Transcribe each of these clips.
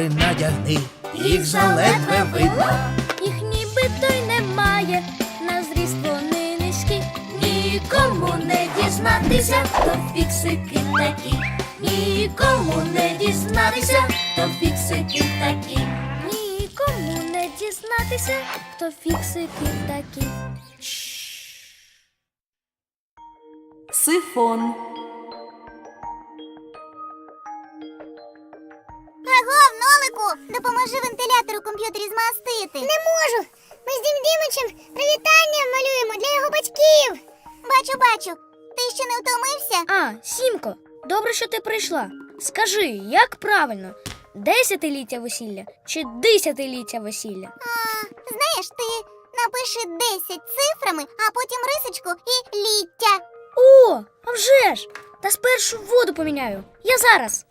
окуляри надягни, їх заледве видно. Їх нібито й немає, на зріст вони низькі. Нікому не дізнатися, то фіксики такі. Нікому не дізнатися, то фіксики такі. Нікому не дізнатися, то фіксики такі. Сифон. Допоможи вентилятор у комп'ютері змастити. Не можу. Ми з Дім Дімичем привітання малюємо для його батьків. Бачу, бачу. Ти ще не втомився? А, Сімко, добре, що ти прийшла. Скажи, як правильно? Десятиліття весілля чи десятиліття весілля? А, знаєш, ти напиши 10 цифрами, а потім рисочку і ліття. О, а вже ж! Та спершу воду поміняю. Я зараз.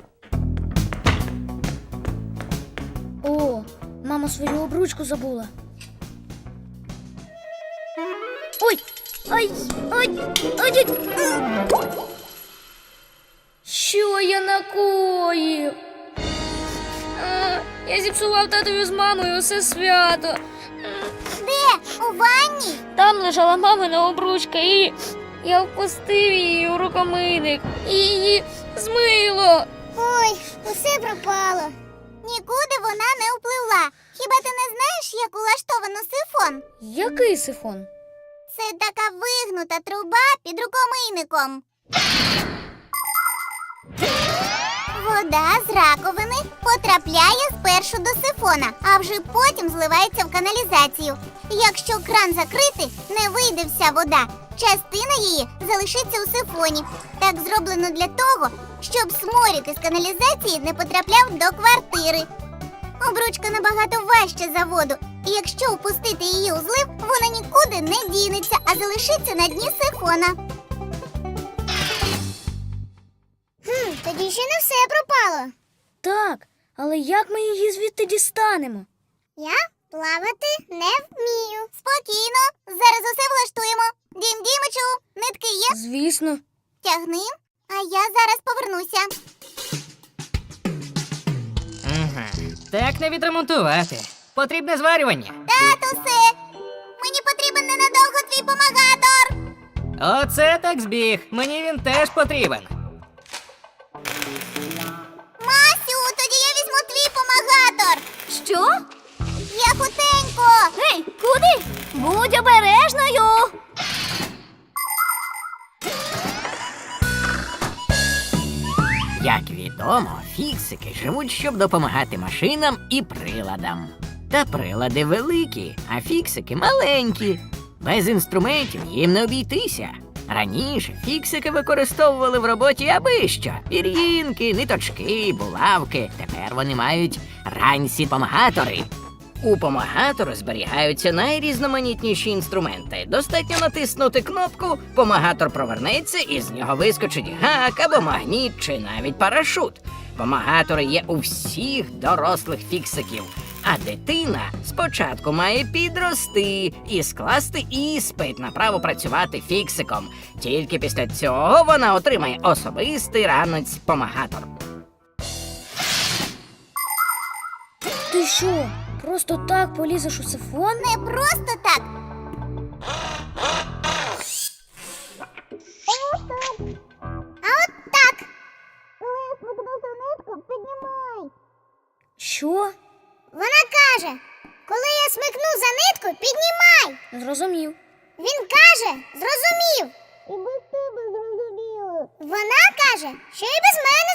О, мама свою обручку забула. Ой! Ой! Ой! Ой! ой. Що я накоїв? Я зіпсував татові з мамою усе свято. Де? У ванні? Там лежала мамина обручка і я впустив її у рукомийник і її змило. Ой, усе пропало. Нікуди вона не впливла. Хіба ти не знаєш, як улаштовано сифон? Який сифон? Це така вигнута труба під рукомийником. Вода з раковини потрапляє спершу до сифона, а вже потім зливається в каналізацію. Якщо кран закрити, не вийде вся вода. Частина її залишиться у сифоні. Так зроблено для того, щоб сморід із каналізації не потрапляв до квартири. Обручка набагато важча за воду, і якщо впустити її у злив, вона нікуди не дінеться, а залишиться на дні сифона. Хм, тоді ще не все пропало. Так, але як ми її звідти дістанемо? Я плавати не вмію. Спокійно, зараз усе влаштуємо. Дім Дімичу, нитки є? Звісно. Тягни, а я зараз повернуся. Ага. Так не відремонтувати. Потрібне зварювання. Татусе, мені потрібен ненадовго твій помагатор. Оце так збіг. Мені він теж потрібен. Масю, тоді я візьму твій помагатор. Що? Обережною. Як відомо, фіксики живуть, щоб допомагати машинам і приладам. Та прилади великі, а фіксики маленькі. Без інструментів їм не обійтися. Раніше фіксики використовували в роботі аби що пір'їнки, ниточки, булавки. Тепер вони мають ранці помагатори. У помагатору зберігаються найрізноманітніші інструменти. Достатньо натиснути кнопку, помагатор провернеться і з нього вискочить гак або магніт чи навіть парашут. Помагатори є у всіх дорослих фіксиків. А дитина спочатку має підрости і скласти іспит на право працювати фіксиком. Тільки після цього вона отримає особистий ранець помагатор. Ти що? Просто так полізеш у сифон? Не просто так. А от так. Коли я сподобався нитку, піднімай. Що? Вона каже, коли я смикну за нитку, піднімай. Зрозумів. Він каже, зрозумів. І без тебе зрозуміло. Вона каже, що і без мене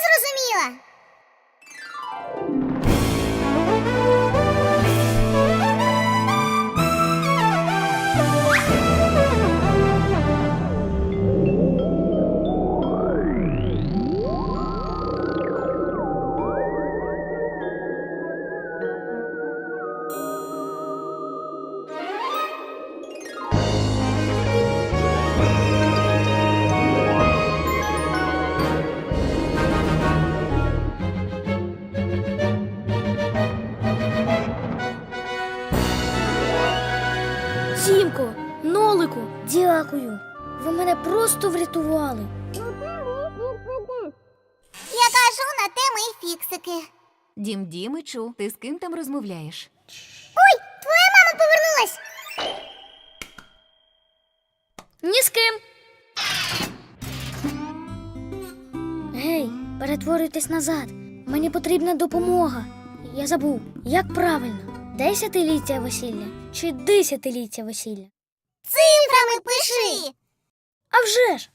дякую. Ви мене просто врятували. Я кажу на те мої фіксики. Дім Дімичу, ти з ким там розмовляєш? Ой, твоя мама повернулась. Ні з ким. Гей, перетворюйтесь назад. Мені потрібна допомога. Я забув, як правильно: десятиліття весілля чи десятиліття весілля? Цифрами пиши. А вже ж!